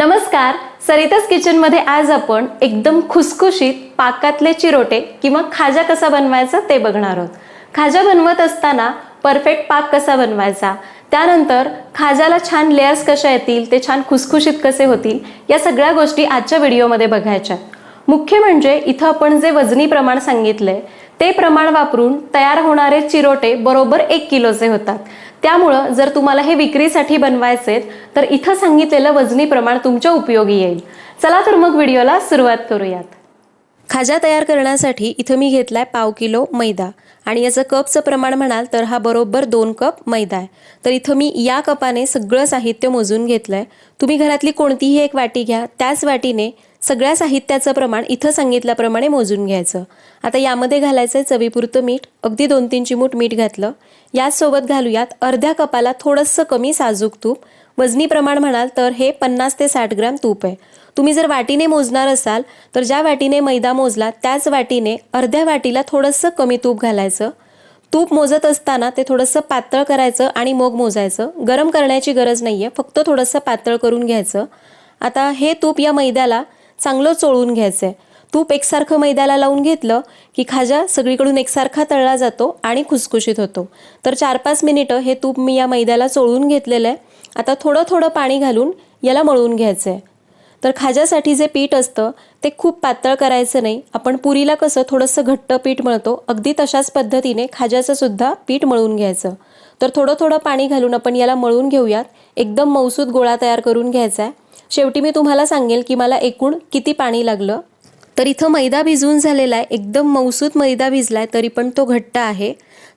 नमस्कार. सरितास किचनमध्ये आज आपण एकदम खुसखुशीत पाकातले चिरोटे किंवा खाजा कसा बनवायचा ते बघणार आहोत. खाजा बनवत असताना परफेक्ट पाक कसा बनवायचा? त्यानंतर खाजाला छान लेअर्स कशा येतील ते छान खुसखुशीत कसे होतील या सगळ्या गोष्टी आजच्या व्हिडिओमध्ये बघायच्या मुख्य म्हणजे इथं आपण जे वजनी प्रमाण सांगितलंय ते प्रमाण वापरून तयार होणारे चिरोटे बरोबर एक किलोचे होतात. त्यामुळं जर तुम्हाला हे विक्रीसाठी बनवायचे तर इथं सांगितलेलं वजनी प्रमाण तुमच्या उपयोगी येईल. चला तर मग व्हिडिओला सुरुवात करूयात. खाजा तयार करण्यासाठी इथं मी घेतला आहे पाव किलो मैदा. आणि याचं कपचं प्रमाण म्हणाल तर हा बरोबर दोन कप मैदा आहे. तर इथं मी या कपाने सगळं साहित्य मोजून घेतलं आहे तुम्ही घरातली कोणतीही एक वाटी घ्या. त्याच वाटीने सगळ्या साहित्याचं प्रमाण इथं सांगितल्याप्रमाणे मोजून घ्यायचं. आता यामध्ये घालायचं आहे चवीपुरतं मीठ. अगदी दोन तीन चिमूट मीठ घातलं. याचसोबत घालूयात अर्ध्या कपाला थोडंसं कमी साजूक तूप. वजनी प्रमाण म्हणाल तर हे पन्नास ते साठ ग्रॅम तूप आहे. तुम्ही जर वाटीने मोजणार असाल तर ज्या वाटीने मैदा मोजला त्याच वाटीने अर्ध्या वाटीला थोडंसं कमी तूप घालायचं. तूप मोजत असताना ते थोडंसं पातळ करायचं आणि मग मोजायचं. गरम करण्याची गरज नाही आहे फक्त थोडंसं पातळ करून घ्यायचं. आता हे तूप या मैद्याला चांगलं चोळून घ्यायचं आहे तूप एकसारखं मैद्याला लावून घेतलं की खाजा सगळीकडून एकसारखा तळला जातो आणि खुसखुशीत होतो. तर चार पाच मिनिटं हे तूप मी या मैद्याला चोळून घेतलेलं आहे. आता थोडं थोडं पाणी घालून याला मळून घ्यायचं आहे तर खाज्यासाठी जे पीठ असतं ते खूप पातळ करायचं नाही. आपण पुरीला कसं थोडंसं घट्ट पीठ मळतो अगदी तशाच पद्धतीने खाज्याचं सुद्धा पीठ मळून घ्यायचं. तर थोडं थोडं पाणी घालून आपण याला मळून घेऊयात. एकदम मौसूद गोळा तयार करून घ्यायचा आहे. शेवटी मी तुम्हाला सांगेल की मला एकूण किती पाणी लागलं. तर इथं मैदा भिजवून झालेला आहे. एकदम मौसूद मैदा भिजला आहे तरी पण तो घट्ट आहे.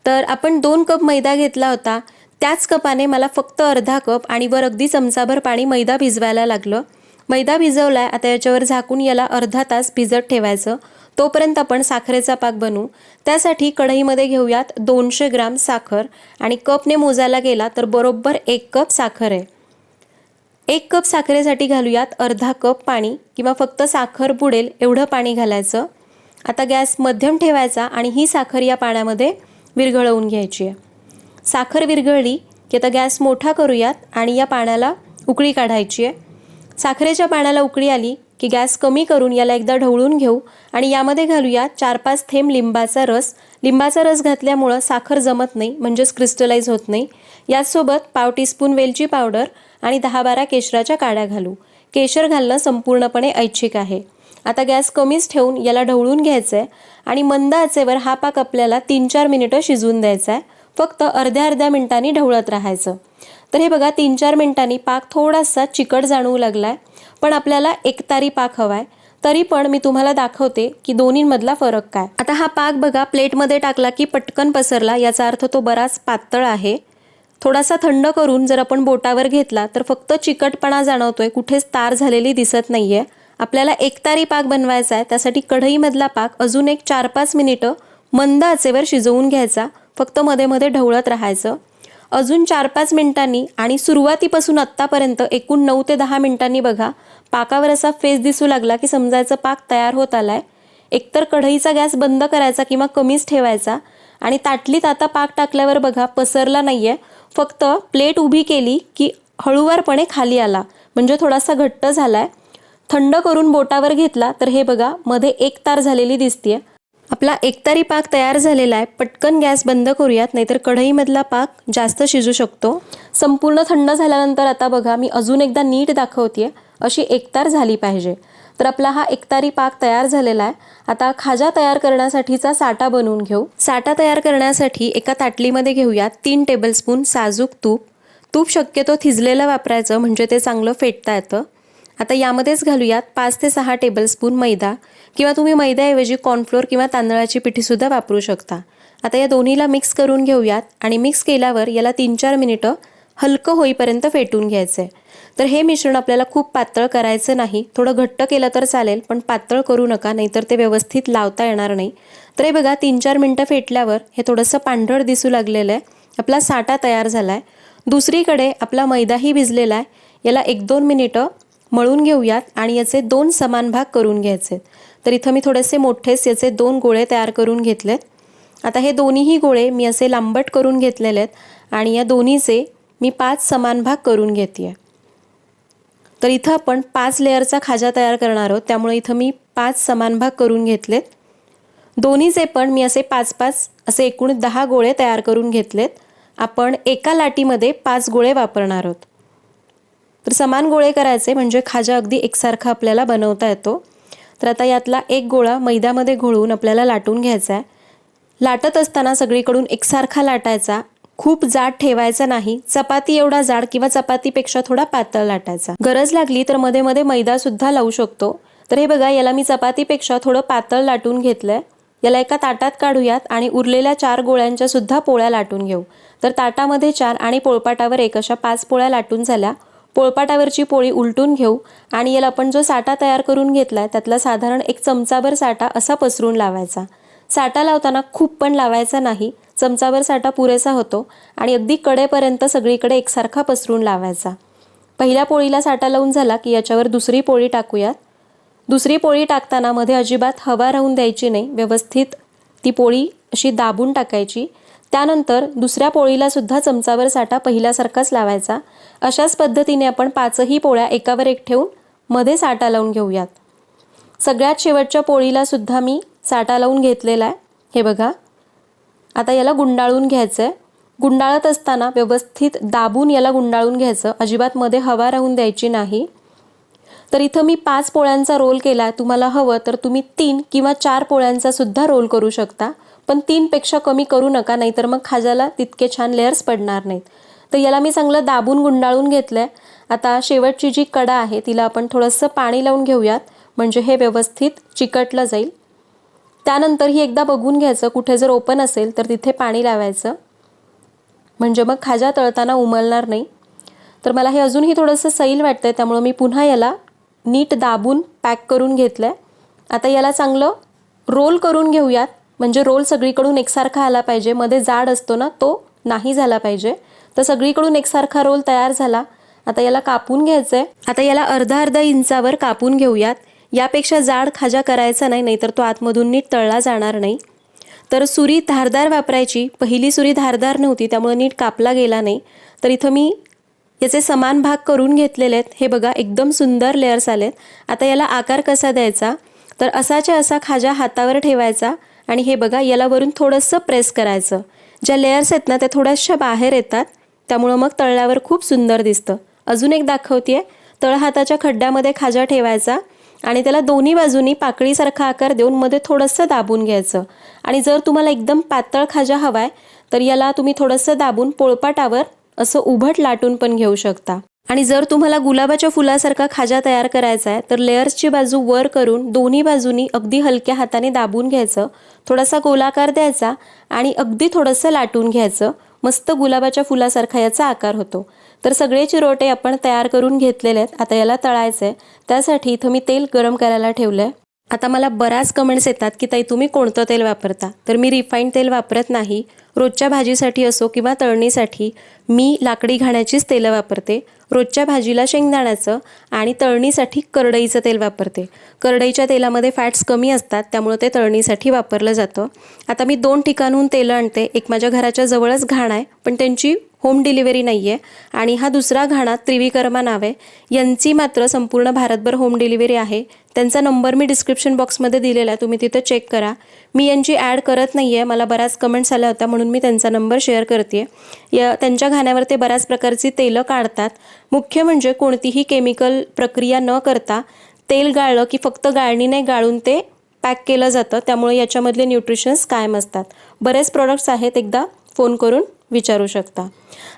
तर आपण दोन कप मैदा घेतला होता. त्याच कपाने मला फक्त अर्धा कप आणि वर अगदी चमचाभर पाणी मैदा भिजवायला लागलं. मैदा भिजवलाय आता याच्यावर झाकून याला अर्धा तास भिजत ठेवायचं. तोपर्यंत आपण साखरेचा पाक बनवू. त्यासाठी कढईमध्ये घेऊयात दोनशे ग्राम साखर आणि कपने मोजायला गेला तर बरोबर एक कप साखर आहे. एक कप साखरेसाठी घालूयात अर्धा कप पाणी किंवा फक्त साखर बुडेल एवढं पाणी घालायचं. आता गॅस मध्यम ठेवायचा आणि ही साखर या पाण्यामध्ये विरघळवून घ्यायची आहे. साखर विरघळली की आता गॅस मोठा करूयात आणि या पाण्याला उकळी काढायची आहे. साखरेच्या पाण्याला उकळी आली की गॅस कमी करून याला एकदा ढवळून घेऊ आणि यामध्ये घालूया चार पाच थेंब लिंबाचा रस. लिंबाचा रस घातल्यामुळं साखर जमत नाही म्हणजेच क्रिस्टलाइज होत नाही. याचसोबत पाव टीस्पून वेलची पावडर आणि दहा बारा केशराच्या काड्या घालू. केशर घालणं संपूर्णपणे ऐच्छिक आहे. आता गॅस कमीच ठेवून याला ढवळून घ्यायचं आहे आणि मंद आचेवर हा पाक आपल्याला तीन चार मिनिटं शिजवून द्यायचा आहे फक्त अर्ध्या अर्ध्या मिनिटांनी ढवळत राहायचं. तर हे बघा तीन चार मिनिटांनी पाक थोडासा चिकट जाणवू लागलाय पण आपल्याला एकतारी पाक हवाय. तरी पण मी तुम्हाला दाखवते की दोन्हींमधला फरक काय. आता हा पाक बघा प्लेटमध्ये टाकला की पटकन पसरला याचा अर्थ तो बराच पातळ आहे. थोडासा थंड करून जर आपण बोटावर घेतला तर फक्त चिकटपणा जाणवतोय कुठेच तार झालेली दिसत नाहीये. आपल्याला एकतारी पाक बनवायचा आहे त्यासाठी कढईमधला पाक अजून एक चार पाच मिनिटं मंद आचेवर शिजवून घ्यायचा फक्त मध्ये मध्ये ढवळत राहायचं. अजून चार पाच मिनिटांनी आणि सुरुवातीपासून आत्तापर्यंत एकूण नऊ ते दहा मिनिटांनी बघा पाकावर असा फेस दिसू लागला की समजायचं पाक तयार होत आलाय. एकतर कढईचा गॅस बंद करायचा किंवा कमीच ठेवायचा आणि ताटलीत आता पाक टाकल्यावर बघा पसरला नाहीये. फक्त प्लेट उभी केली की हळूवारपणे खाली आला. म्हणजे थोडासा घट्ट झालाय. थंड करून बोटावर घेतला तर हे बघा मध्ये एक तार झालेली दिसतीये. आपला एकतारी पाक तयार झालेला आहे. पटकन गॅस बंद करूयात नाहीतर कढईमधला पाक जास्त शिजू शकतो. संपूर्ण थंड झाल्यानंतर आता बघा मी अजून एकदा नीट दाखवते अशी एकतार झाली पाहिजे. तर आपला हा एकतारी पाक तयार झालेला आहे. आता खाजा तयार करण्यासाठीचा साठा बनवून घेऊ. साठा तयार करण्यासाठी एका ताटलीमध्ये घेऊयात तीन टेबलस्पून साजूक तूप. तूप शक्यतो थिजलेलं वापरायचं म्हणजे ते चांगलं फेटता येतं. आता यामध्येच घालूयात पाच ते सहा टेबलस्पून मैदा किंवा तुम्ही मैद्याऐवजी कॉर्नफ्लोअर किंवा तांदळाची पिठीसुद्धा वापरू शकता. आता या दोन्हीला मिक्स करून घेऊयात आणि मिक्स केल्यावर याला तीन चार मिनिटं हलकं होईपर्यंत फेटून घ्यायचं आहे तर हे मिश्रण आपल्याला खूप पातळ करायचं नाही. थोडं घट्ट केलं तर चालेल पण पातळ करू नका नाहीतर ते व्यवस्थित लावता येणार नाही. तर हे बघा तीन चार मिनटं फेटल्यावर हे थोडंसं पांढरळ दिसू लागलेलं आहे आपला साठा तयार झाला आहे दुसरीकडे आपला मैदाही भिजलेला आहे याला एक दोन मिनिटं मळून घेऊयात आणि याचे दोन समान भाग करून घ्यायचे. तर इथं मी थोडेसे मोठेच याचे दोन गोळे तयार करून घेतलेत. आता हे दोन्हीही गोळे मी असे लांबट करून घेतलेले आहेत आणि या दोन्हीचे मी पाच समान भाग करून घेते तर इथं आपण पाच लेअरचा खाजा तयार करणार आहोत. त्यामुळे इथं मी पाच समान भाग करून घेतलेत. दोन्हीचे पण मी असे पाच पाच असे एकूण दहा गोळे तयार करून घेतलेत. आपण एका लाटीमध्ये पाच गोळे वापरणार आहोत. तर समान गोळे करायचे म्हणजे खाजा अगदी एकसारखा आपल्याला बनवता येतो. तर आता यातला एक गोळा मैद्यामध्ये घोळून आपल्याला लाटून घ्यायचा आहे. लाटत असताना सगळीकडून एकसारखा लाटायचा. खूप जाड ठेवायचा नाही. चपाती एवढा जाड किंवा चपातीपेक्षा थोडा पातळ लाटायचा. गरज लागली तर मध्ये मध्ये मैदा सुद्धा लावू शकतो. तर हे बघा याला मी चपातीपेक्षा थोडं पातळ लाटून घेतलंय. याला एका ताटात काढूयात आणि उरलेल्या चार गोळ्यांच्या सुद्धा पोळ्या लाटून घेऊ. तर ताटामध्ये चार आणि पोळपाटावर एक अशा पाच पोळ्या लाटून झाल्या. पोळपाटावरची पोळी उलटून घेऊ आणि याला आपण जो साठा तयार करून घेतलाय त्यातला साधारण एक चमचाभर साठा असा पसरून लावायचा. साठा लावताना खूप पण लावायचा नाही चमचाभर साठा पुरेसा होतो आणि अगदी कडेपर्यंत सगळीकडे एकसारखा पसरून लावायचा. पहिल्या पोळीला साठा लावून झाला की याच्यावर दुसरी पोळी टाकूयात. दुसरी पोळी टाकताना मध्ये अजिबात हवा राहून द्यायची नाही व्यवस्थित ती पोळी अशी दाबून टाकायची त्यानंतर दुसऱ्या पोळीला सुद्धा चमचावर साठा पहिल्यासारखाच लावायचा. अशाच पद्धतीने आपण पाचही पोळ्या एकावर एक ठेवून मध्ये साठा लावून घेऊयात. सगळ्यात शेवटच्या पोळीला सुद्धा मी साठा लावून घेतलेला आहे. हे बघा. आता याला गुंडाळून घ्यायचं आहे गुंडाळत असताना व्यवस्थित दाबून याला गुंडाळून घ्यायचं. अजिबात मध्ये हवा राहून द्यायची नाही. तर इथं मी पाच पोळ्यांचा रोल केला तुम्हाला हवं तर तुम्ही तीन किंवा चार पोळ्यांचा सुद्धा रोल करू शकता. पण तीनपेक्षा कमी करू नका नाहीतर मग खाजाला तितके छान लेअर्स पडणार नाहीत. तर याला मी चांगलं दाबून गुंडाळून घेतलं आहे आता शेवटची जी कडा आहे तिला आपण थोडंसं पाणी लावून घेऊयात. म्हणजे हे व्यवस्थित चिकटलं जाईल. त्यानंतर ही एकदा बघून घ्यायचं कुठे जर ओपन असेल तर तिथे पाणी लावायचं. म्हणजे मग खाजा तळताना उमलणार नाही. तर मला हे अजूनही थोडंसं सैल वाटतं आहे त्यामुळं मी पुन्हा याला नीट दाबून पॅक करून घेतलं आहे आता याला चांगलं रोल करून घेऊयात. म्हणजे रोल सगळीकडून एकसारखा आला पाहिजे. मध्ये जाड असतो ना तो नाही झाला पाहिजे. तर सगळीकडून एकसारखा रोल तयार झाला. आता याला कापून घ्यायचं आहे आता याला अर्धा अर्धा इंचावर कापून घेऊयात. यापेक्षा जाड खाजा करायचा नाही नाहीतर तो आतमधून नीट तळला जाणार नाही. तर सुरी धारदार वापरायची. पहिली सुरी धारदार नव्हती त्यामुळे नीट कापला गेला नाही. तर इथं मी याचे समान भाग करून घेतलेले आहेत. हे बघा एकदम सुंदर लेअर्स आलेत आता याला आकार कसा द्यायचा? तर असाच्या असा खाजा हातावर ठेवायचा आणि हे बघा याला वरून थोडंसं प्रेस करायचं. ज्या लेअर्स आहेत ना त्या थोड्याशा बाहेर येतात. त्यामुळं मग तळल्यावर खूप सुंदर दिसतं. अजून एक दाखवते तळहाताच्या खड्ड्यामध्ये खाजा ठेवायचा आणि त्याला दोन्ही बाजूनी पाकळीसारखा आकार देऊन मध्ये थोडंसं दाबून घ्यायचं. आणि जर तुम्हाला एकदम पातळ खाजा हवाय तर याला तुम्ही थोडंसं दाबून पोळपाटावर असं उभट लाटून पण घेऊ शकता. आणि जर तुम्हाला गुलाबाच्या फुलासारखा खाजा तयार करायचा आहे तर लेअर्सची बाजू वर करून दोन्ही बाजूनी अगदी हलक्या हाताने दाबून घ्यायचं थोडासा गोलाकार द्यायचा आणि अगदी थोडंसं लाटून घ्यायचं. मस्त गुलाबाच्या फुलासारखा याचा आकार होतो. तर सगळे चिरोटे आपण तयार करून घेतलेले आहेत. आता याला तळायचं आहे त्यासाठी इथं मी तेल गरम करायला ठेवलं आहे आता मला बऱ्याच कमेंट्स येतात की ताई तुम्ही कोणतं तेल वापरता? तर मी रिफाईंड तेल वापरत नाही. रोजच्या भाजीसाठी असो किंवा तळणीसाठी मी लाकडी घाण्याचीच तेलं वापरते. रोजच्या भाजीला शेंगदाण्याचं आणि तळणीसाठी करडईचं तेल वापरते. करडईच्या तेलामध्ये फॅट्स कमी असतात त्यामुळे ते तळणीसाठी वापरलं जातं. आता मी दोन ठिकाणहून तेलं आणते. एक माझ्या घराच्या जवळच घाण आहे पण त्यांची होम डिलिव्हरी नाही आहे आणि हा दुसरा घाणा त्रिविकर्मा नाव. आहे यांची मात्र संपूर्ण भारतभर होम डिलिव्हरी आहे. त्यांचा नंबर मी डिस्क्रिप्शन बॉक्समध्ये दिलेला आहे. तुम्ही तिथं चेक करा. मी यांची ॲड करत नाही आहे मला बऱ्याच कमेंट्स आल्या होत्या म्हणून मी त्यांचा नंबर शेअर करते या त्यांच्या घाण्यावर ते बऱ्याच प्रकारची तेलं काढतात. मुख्य म्हणजे कोणतीही केमिकल प्रक्रिया न करता तेल गाळलं की फक्त गाळणीने गाळून ते पॅक केलं जातं. त्यामुळे याच्यामधले न्यूट्रिशन्स कायम असतात. बरेच प्रोडक्ट्स आहेत. एकदा फोन करून विचारू शकता.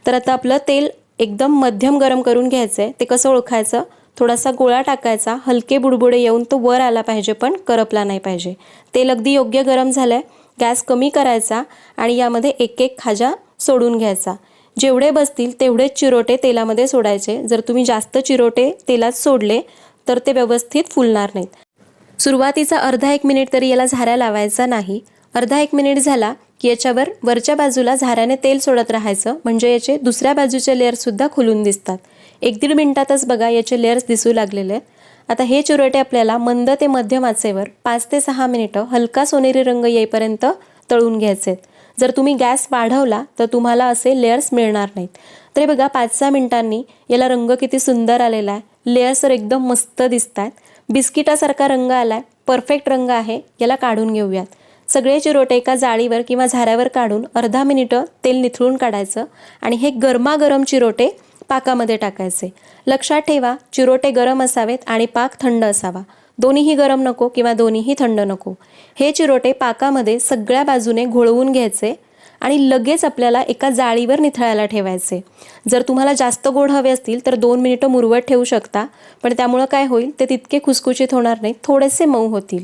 तर आता आपलं तेल एकदम मध्यम गरम करून घ्यायचं आहे ते कसं ओळखायचं? थोडासा गोळा टाकायचा. हलके बुडबुडे येऊन तो वर आला पाहिजे पण करपला नाही पाहिजे. तेल अगदी योग्य गरम झालं आहे गॅस कमी करायचा आणि यामध्ये एक एक खाजा सोडून घ्यायचा. जेवढे बसतील तेवढेच चिरोटे तेलामध्ये सोडायचे. जर तुम्ही जास्त चिरोटे तेलात सोडले तर ते व्यवस्थित फुलणार नाहीत. सुरुवातीचा अर्धा एक मिनिट तरी याला झाऱ्या लावायचा नाही. अर्धा एक मिनिट झाला की याच्यावर वरच्या बाजूला झाऱ्याने तेल सोडत राहायचं म्हणजे याचे दुसऱ्या बाजूचे लेअर्ससुद्धा खुलून दिसतात. एक दीड मिनिटातच बघा याचे लेअर्स दिसू लागलेले. आहेत आता हे चिरोटे आपल्याला मंद ते मध्यम आचेवर पाच ते सहा मिनिटं हलका सोनेरी रंग येईपर्यंत तळून घ्यायचे. आहेत जर तुम्ही गॅस वाढवला तर तुम्हाला असे लेअर्स मिळणार नाहीत. तर हे बघा पाच सहा मिनिटांनी याला रंग किती सुंदर आलेला आहे. लेअर्स तर एकदम मस्त दिसत आहेत बिस्किटासारखा रंग आला आहे परफेक्ट रंग आहे. याला काढून घेऊयात. सगळे चिरोटे एका जाळीवर किंवा झाऱ्यावर काढून अर्धा मिनिटं तेल निथळून काढायचं आणि हे गरमागरम चिरोटे पाकामध्ये टाकायचे. लक्षात ठेवा चिरोटे गरम असावेत आणि पाक थंड असावा. दोन्हीही गरम नको किंवा दोन्हीही थंड नको. हे चिरोटे पाकामध्ये सगळ्या बाजूने घोळवून घ्यायचे आणि लगेच आपल्याला एका जाळीवर निथळायला ठेवायचे. जर तुम्हाला जास्त गोड हवे असतील तर दोन मिनिटं मुरवत ठेवू शकता पण त्यामुळं काय होईल? ते तितके खुसखुशीत होणार नाही थोडेसे मऊ होतील.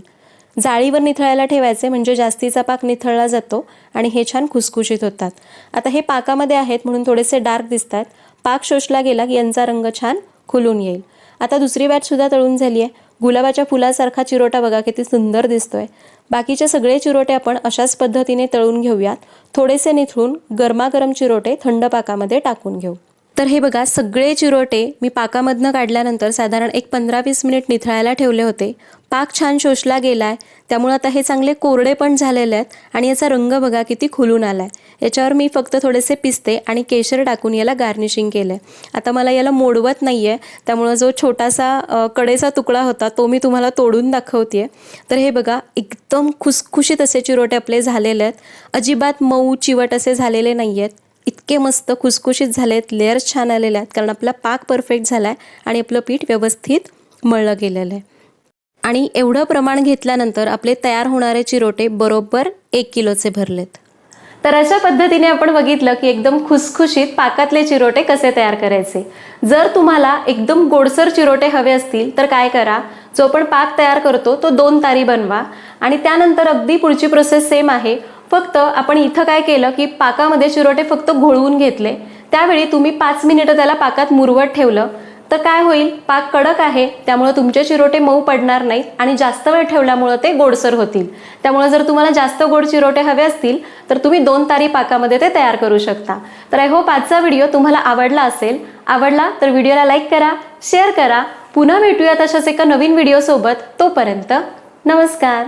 जाळीवर निथळायला ठेवायचे म्हणजे जास्तीचा पाक निथळला जातो आणि हे छान खुसखुशीत होतात. आता हे पाकामध्ये आहेत म्हणून थोडेसे डार्क दिसत आहेत पाक शोषला गेला की यांचा रंग छान खुलून येईल. आता दुसरी बॅच सुद्धा तळून झाली आहे गुलाबाच्या फुलासारखा चिरोटा बघा किती सुंदर दिसतोय. बाकीचे सगळे चिरोटे आपण अशाच पद्धतीने तळून घेऊयात. थोडेसे निथळून गरमागरम चिरोटे थंड पाकामध्ये टाकून घेऊ. तर हे बघा सगळे चिरोटे मी पाकामधनं काढल्यानंतर साधारण एक पंधरा वीस मिनिट निथळायला ठेवले होते. पाक छान शोषला गेला आहे त्यामुळं आता हे चांगले कोरडे पण झालेले आहेत आणि याचा रंग बघा किती खुलून आला आहे याच्यावर मी फक्त थोडेसे पिस्ते आणि केशर टाकून याला गार्निशिंग केलं आहे आता मला याला मोडवत नाही आहे त्यामुळं जो छोटासा कडेचा तुकडा होता तो मी तुम्हाला तोडून दाखवते तर हे बघा एकदम खुसखुशीत असे चिरोटे आपले झालेले आहेत. अजिबात मऊ चिवट असे झालेले नाही आहेत इतके मस्त खुसखुशीत झाले आहेत लेअर्स छान आलेले आहेत कारण आपला पाक परफेक्ट झाला आहे आणि आपलं पीठ व्यवस्थित मळलं गेलेलं आहे. आणि एवढं प्रमाण घेतल्यानंतर आपले तयार होणारे चिरोटे बरोबर एक किलोचे भरलेत. तर अशा पद्धतीने आपण बघितलं की एकदम खुसखुशीत पाकातले चिरोटे कसे तयार करायचे? जर तुम्हाला एकदम गोडसर चिरोटे हवे असतील तर काय करा? जो आपण पाक तयार करतो तो दोन तारी बनवा. आणि त्यानंतर अगदी पुढची प्रोसेस सेम आहे. फक्त आपण इथं काय केलं की पाकामध्ये चिरोटे फक्त घोळवून घेतले. त्यावेळी तुम्ही पाच मिनिटं त्याला पाकात मुरवत ठेवलं. तर काय होईल? पाक कडक आहे त्यामुळे तुमचे चिरोटे मऊ पडणार नाहीत आणि जास्त वेळ ठेवल्यामुळं ते गोडसर होतील. त्यामुळे जर तुम्हाला जास्त गोड चिरोटे हवे असतील तर तुम्ही दोन तारी पाकामध्ये ते तयार करू शकता. तर आय होप आजचा व्हिडिओ तुम्हाला आवडला असेल. आवडला तर व्हिडिओला लाईक करा शेअर करा. पुन्हा भेटूया तशाच एका नवीन व्हिडिओसोबत तोपर्यंत नमस्कार.